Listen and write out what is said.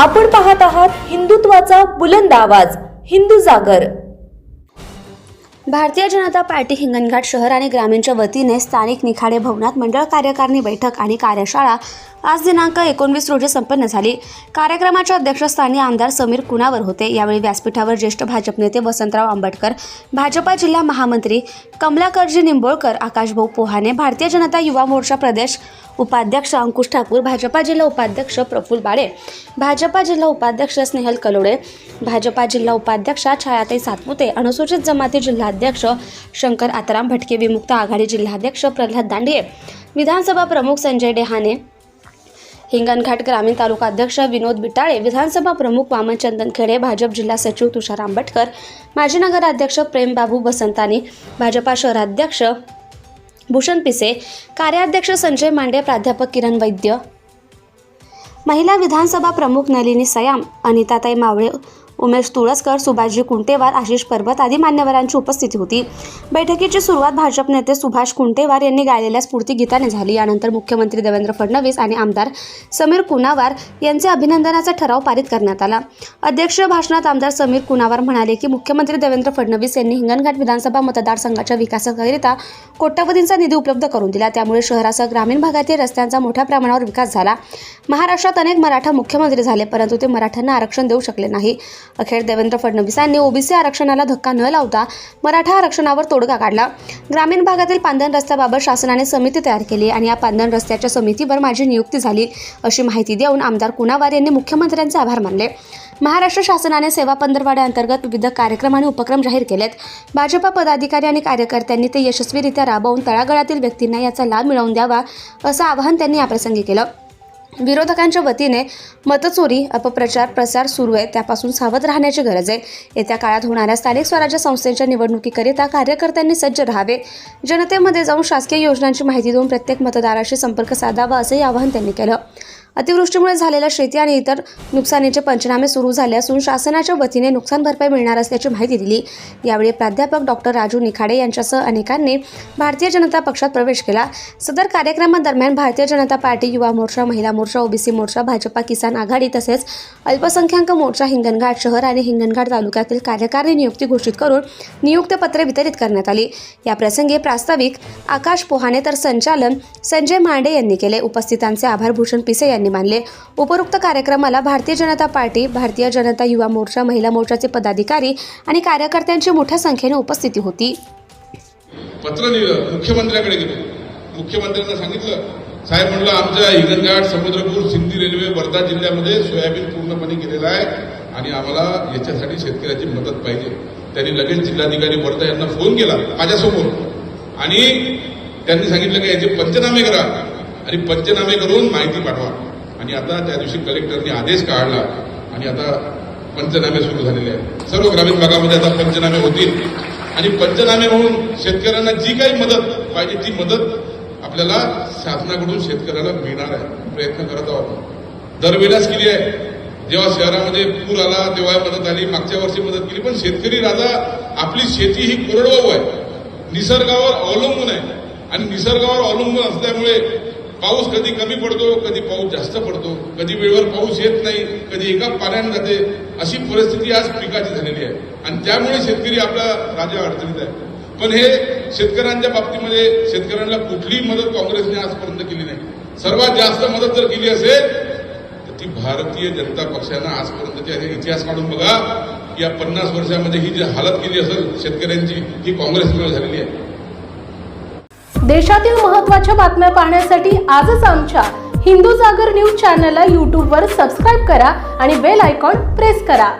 आपण पाहत आहात हिंदुत्वाचा बुलंद आवाज हिंदू जागर. भारतीय जनता पार्टी हिंगणघाट शहर आणि ग्रामीणच्या वतीने स्थानिक निखाडे भवनात मंडळ कार्यकारिणी बैठक आणि कार्यशाळा आज दिनांक एकोणवीस रोजी संपन्न झाली. कार्यक्रमाच्या अध्यक्षस्थानी आमदार समीर कुणावर होते? यावेळी व्यासपीठावर ज्येष्ठ भाजप नेते वसंतराव आंबटकर भाजपा जिल्हा महामंत्री कमलाकरजी निंबोळकर आकाशभाऊ पोहाने भारतीय जनता युवा मोर्चा प्रदेश उपाध्यक्ष अंकुश ठाकूर भाजपा जिल्हा उपाध्यक्ष प्रफुल बाळे भाजपा जिल्हा उपाध्यक्ष स्नेहल कलोडे भाजपा जिल्हा उपाध्यक्षा छायाताई सातपुते अनुसूचित जमाती जिल्हाध्यक्ष शंकर आताराम भटके विमुक्त आघाडी जिल्हाध्यक्ष प्रल्हाद दांडिये विधानसभा प्रमुख संजय डेहाने हिंगणघाट ग्रामीण तालुका अध्यक्ष विनोद बिटाळे विधानसभा प्रमुख वामन चंदनखेडे भाजप जिल्हा सचिव तुषार आंबटकर माजी नगराध्यक्ष प्रेमबाबू बसंतानी भाजपा शहराध्यक्ष भूषण पिसे कार्याध्यक्ष संजय मांडे प्राध्यापक किरण वैद्य महिला विधानसभा प्रमुख नलिनी सयाम अनिताताई मावळे उमेश तुळसकर सुभाषजी कुंटेवार आशिष पर्वत आदी मान्यवरांची उपस्थिती होती. बैठकीची सुरुवात भाजप नेते सुभाष कुंटेवार यांनी गायलेल्या स्फूर्तीगीताने झाली. यानंतर मुख्यमंत्री देवेंद्र फडणवीस आणि आमदार समीर कुनावार यांचे अभिनंदनाचा ठराव पारित करण्यात आला. अध्यक्ष भाषणात आमदार समीर कुनावार म्हणाले की मुख्यमंत्री देवेंद्र फडणवीस यांनी हिंगणघाट विधानसभा मतदारसंघाच्या विकासाकरिता कोट्यवधींचा निधी उपलब्ध करून दिला. त्यामुळे शहरासह ग्रामीण भागातील रस्त्यांचा मोठ्या प्रमाणावर विकास झाला. महाराष्ट्रात अनेक मराठा मुख्यमंत्री झाले परंतु ते मराठ्यांना आरक्षण देऊ शकले नाही. अखेर देवेंद्र फडणवीसांनी ओबीसी आरक्षणाला धक्का न लावता मराठा आरक्षणावर तोडगा काढला. ग्रामीण भागातील पांधन रस्त्याबाबत शासनाने समिती तयार केली आणि या पांधन रस्त्याच्या समितीवर माझी नियुक्ती झाली अशी माहिती देऊन आमदार कुणावार यांनी मुख्यमंत्र्यांचे आभार मानले. महाराष्ट्र शासनाने सेवा पंधरवाड्याअंतर्गत विविध कार्यक्रम आणि उपक्रम जाहीर केलेत. भाजपा पदाधिकारी आणि कार्यकर्त्यांनी ते यशस्वीरित्या राबवून तळागळातील व्यक्तींना याचा लाभ मिळवून द्यावा असं आवाहन त्यांनी याप्रसंगी केलं. विरोधकांच्या वतीने मतचोरी अपप्रचार प्रसार सुरू आहे. त्यापासून सावध राहण्याची गरज आहे. येत्या काळात होणाऱ्या स्थानिक स्वराज्य संस्थेच्या निवडणुकीकरिता कार्यकर्त्यांनी सज्ज राहावे. जनतेमध्ये जाऊन शासकीय योजनांची माहिती देऊन प्रत्येक मतदाराशी संपर्क साधावा असंही आवाहन त्यांनी केलं. अतिवृष्टीमुळे झालेल्या शेती आणि इतर नुकसानीचे पंचनामे सुरू झाले असून शासनाच्या वतीने नुकसान भरपाई मिळणार असल्याची माहिती दिली. यावेळी प्राध्यापक डॉक्टर राजू निखाडे यांच्यासह अनेकांनी भारतीय जनता पक्षात प्रवेश केला. सदर कार्यक्रमादरम्यान भारतीय जनता पार्टी युवा मोर्चा महिला मोर्चा ओबीसी मोर्चा भाजपा किसान आघाडी तसेच अल्पसंख्याक मोर्चा हिंगणघाट शहर आणि हिंगणघाट तालुक्यातील कार्यकारी नियुक्ती घोषित करून नियुक्तपत्रे वितरित करण्यात आली. या प्रसंगी प्रास्ताविक आकाश पोहाणे तर संचालन संजय मांडे यांनी केले. उपस्थितांचे आभार भूषण पिसे यांनी मानले. उपरोक्त कार्यक्रमाला भारतीय जनता पार्टी भारतीय जनता युवा मोर्चा महिला मोर्चाचे पदाधिकारी आणि कार्यकर्त्यांची मोठ्या संख्येने उपस्थिती होती. पत्र मुख्यमंत्र्याकडे गेलो. मुख्यमंत्र्यांना सांगितलं साहेब म्हणलं आमच्या हिंगणघाट समुद्रपूर सिंधी रेल्वे वर्धा जिल्ह्यामध्ये सोयाबीन पूर्णपणे गेलेलं आहे आणि आम्हाला याच्यासाठी शेतकऱ्याची मदत पाहिजे. त्यांनी लगेच जिल्हाधिकारी वर्धा यांना फोन केला माझ्यासमोर. आणि त्यांनी सांगितलं की याचे पंचनामे करा आणि पंचनामे करून माहिती पाठवा. आणि आता त्या दिवशी कलेक्टरने आदेश काढला आणि आता पंचनामे सुरू झालेले आहेत. सर्व ग्रामीण भागामध्ये आता पंचनामे होतील. आणि पंचनामे होऊन शेतकऱ्यांना जी काही मदत पाहिजे ती मदत आपल्याला शासनाकडून शेतकऱ्याला मिळणार आहे. प्रयत्न करत आहोत दरवेळेस केली आहे. जेव्हा शहरामध्ये पूर आला तेव्हा मदत आली. मागच्या वर्षी मदत केली. पण शेतकरी राजा आपली शेती ही कोरडवाहू आहे. निसर्गावर अवलंबून आहे. आणि निसर्गावर अवलंबून असल्यामुळे पाऊस कधी कमी पडतो कधी पाऊस जास्त पडतो कधी वेळेवर पाऊस येत नाही कधी एका पाण्याने जाते अशी परिस्थिती आज पिकाची झालेली आहे. आणि त्यामुळे शेतकरी आपला राजा अडचणीत आहे. पण हे शेतकऱ्यांच्या बाबतीमध्ये शेतकऱ्यांना कुठलीही मदत काँग्रेसने आजपर्यंत केली नाही. सर्वात जास्त मदत जर केली असेल तर ती भारतीय जनता पक्षानं आजपर्यंतच्या इतिहास काढून बघा या पन्नास वर्षामध्ये ही जी हालत केली असेल शेतकऱ्यांची ही काँग्रेसमुळे झालेली आहे. देशातील महत्त्वाच्या बातम्या पाहण्यासाठी आजच आमच्या हिंदू जागर न्यूज चॅनलला यूट्यूबवर सबस्क्राईब करा आणि बेल आयकॉन प्रेस करा.